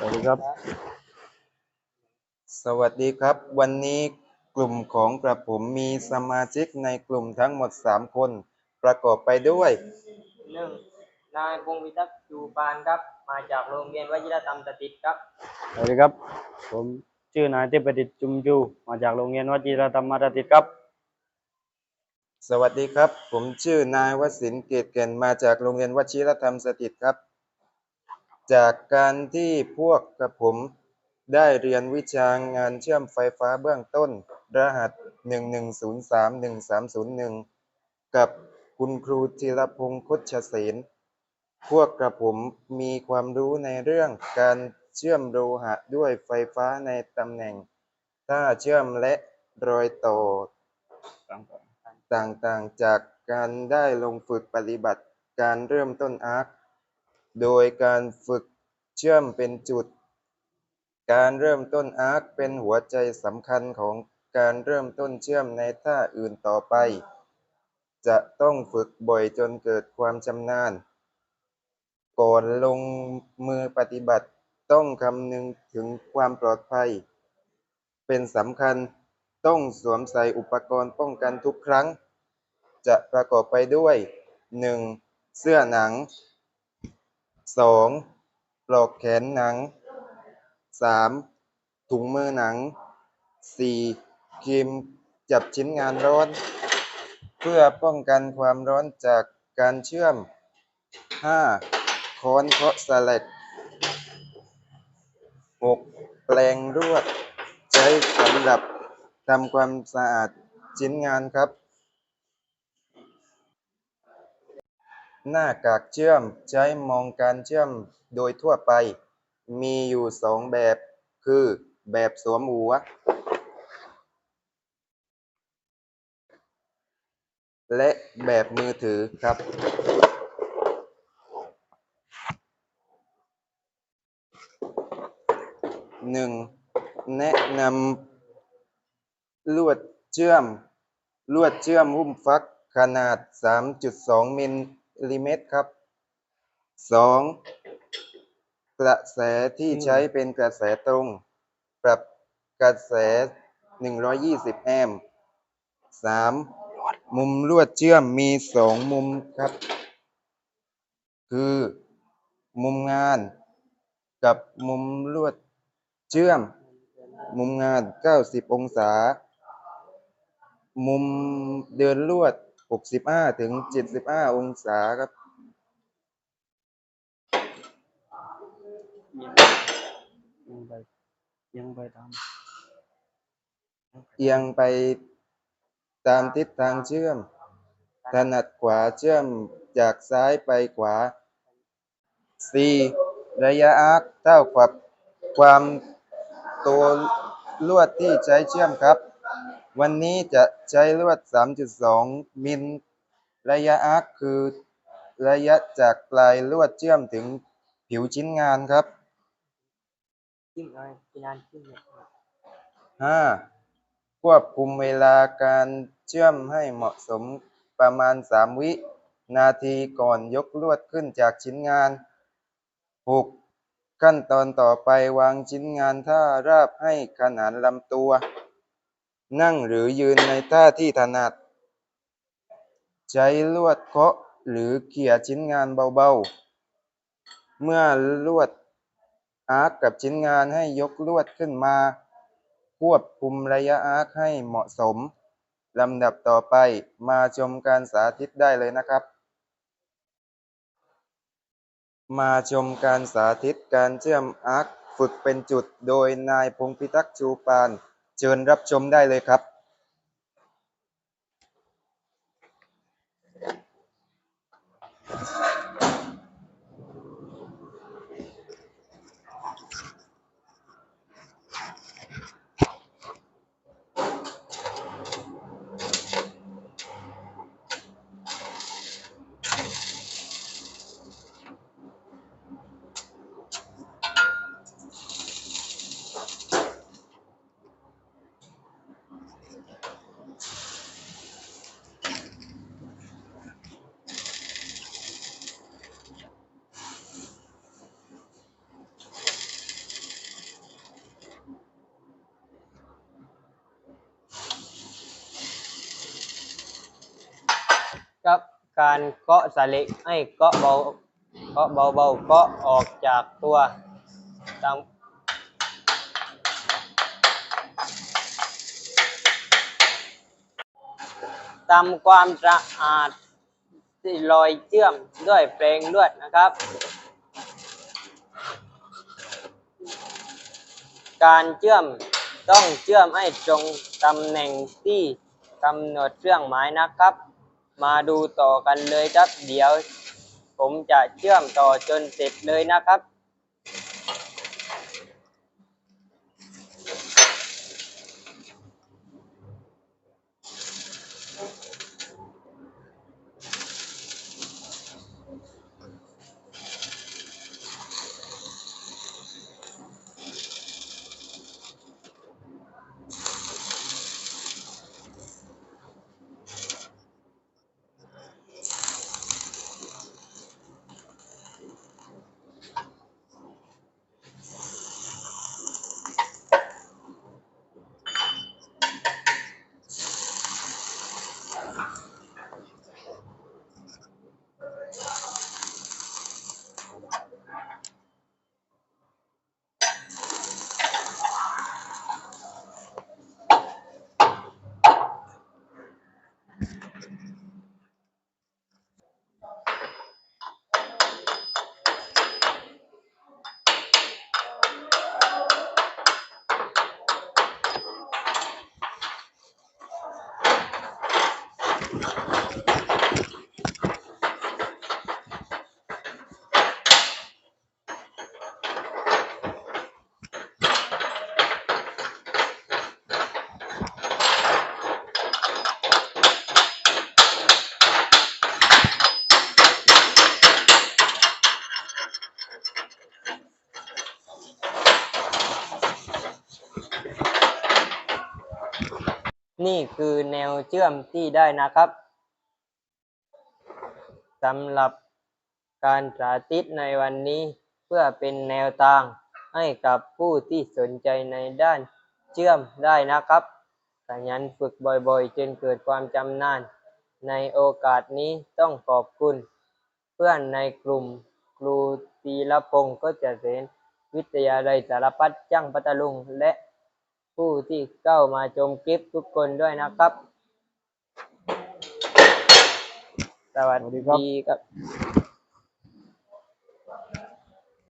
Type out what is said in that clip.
สวัสดีครับ สวัสดีครับ วันนี้กลุ่มของกระผมมีสมาชิกในกลุ่มทั้งหมด 3 คน ประกอบไปด้วยหนึ่งนายพงศ์วิทักษ์จูปานครับ มาจากโรงเรียนวชิรธรรมสถิตครับ สวัสดีครับ ผมชื่อนายเทพประดิษฐ์จุมจู มาจากโรงเรียนวชิรธรรมมาตติดครับ สวัสดีครับ ผมชื่อนายวสินทร์เกตแก่นมาจากโรงเรียนวชิรธรรมสถิตครับ จากการที่พวกกระผมได้เรียนวิชางานเชื่อมไฟฟ้าเบื้องต้น รหัส 11031301 กับคุณครูธีรพงศ์คดชเสนพวกกระผมมีความรู้ในเรื่องการเชื่อมโลหะด้วยไฟฟ้าในตำแหน่งท่าเชื่อมและรอยต่อต่างๆ จากการได้ลงฝึกปฏิบัติการเริ่มต้นอาร์ค โดยการฝึกเชื่อมเป็นจุด การเริ่มต้นอาร์คเป็นหัวใจสำคัญของการเริ่มต้นเชื่อมในท่าอื่นต่อไป จะต้องฝึกบ่อยจนเกิดความชำนาญ ก่อนลงมือปฏิบัติต้องคำนึงถึงความปลอดภัย เป็นสำคัญต้องสวมใส่อุปกรณ์ป้องกันทุกครั้ง จะประกอบไปด้วย 1. เสื้อหนัง 2. ปลอกแขนหนัง 3. ถุงมือหนัง 4. ครีมจับชิ้นงานร้อน เพื่อป้องกันความร้อนจากการเชื่อม 5. ค้อนเคาะสแลก 6. แปลงรวด ใช้สำหรับทำความสะอาดชิ้นงานครับ หน้ากากเชื่อมใช้มองการเชื่อมโดยทั่วไป มีอยู่สองแบบ คือแบบสวมหัว และแบบมือถือครับหนึ่งแนะนำลวดเชื่อม ลวดเชื่อมหุ้มฟักขนาด 3.2 มิล ลิเมตรครับ 2. กระแสที่ใช้เป็นกระแสตรง ปรับกระแส 120 แอมป์ 3. มุมลวดเชื่อมมีสองมุมครับ คือ มุมงานกับมุมลวดเชื่อม มุมงาน 90 องศา มุมเดินลวด 65ถึง75องศาครับ ยังไปยังไปทเอียงไปตามทิศทางเชื่อม ถนัดขวาเชื่อมจากซ้ายไปขวา 4. ระยะอาร์คเท่ากับความตัวลวดที่ใช้เชื่อมครับ วันนี้จะใช้ลวด 3.2 มิลระยะอาร์คคือระยะจากปลายลวดเชื่อมถึงผิวชิ้นงานครับจิ้มอะไรกินานจิ้มเนี่ยห้าควบคุมเวลาการเชื่อมให้เหมาะสมประมาณ 3 วินาทีก่อนยกลวดขึ้นจากชิ้นงาน 6. ขั้นตอนต่อไปวางชิ้นงานท่าราบให้ขนานลำตัว นั่งหรือยืนในท่าที่ถนัด ใช้ลวดเคาะหรือเขี่ยชิ้นงานเบาๆ เมื่อลวดอาร์คกับชิ้นงานให้ยกลวดขึ้นมา ควบคุมระยะอาร์คให้เหมาะสมลำดับต่อไปมาชมการสาธิตได้เลยนะครับ มาชมการสาธิตการเชื่อมอาร์คฝึกเป็นจุดโดยนายพงพิทักษ์ชูปาน เชิญรับชมได้เลยครับำ การเกาะสลิกให้เกาะเบาเกาะเบาๆเกาะออกจากตัวตามทำความสะอาดที่รอยเชื่อมด้วยแปรงลวดนะครับ การเชื่อมต้องเชื่อมให้ตรงตำแหน่งที่กำหนดเครื่องหมายนะครับ มาดูต่อกันเลยครับ เดี๋ยว ผมจะเชื่อมต่อจนเสร็จเลยนะครับ นี่คือแนวเชื่อมที่ได้นะครับสำหรับการสาธิตในวันนี้เพื่อเป็นแนวทางให้กับผู้ที่สนใจในด้านเชื่อมได้นะครับขยันฝึกบ่อยๆ จนเกิดความจำนาน ในโอกาสนี้ต้องขอบคุณ เพื่อนในกลุ่มครูตีละพงก็จะเสนวิทยาลัยสารพัดจ้างพัทลุงและ ผู้ที่เข้ามาชมคลิปทุกคนด้วยนะครับ สวัสสวัสดีครับดีครับ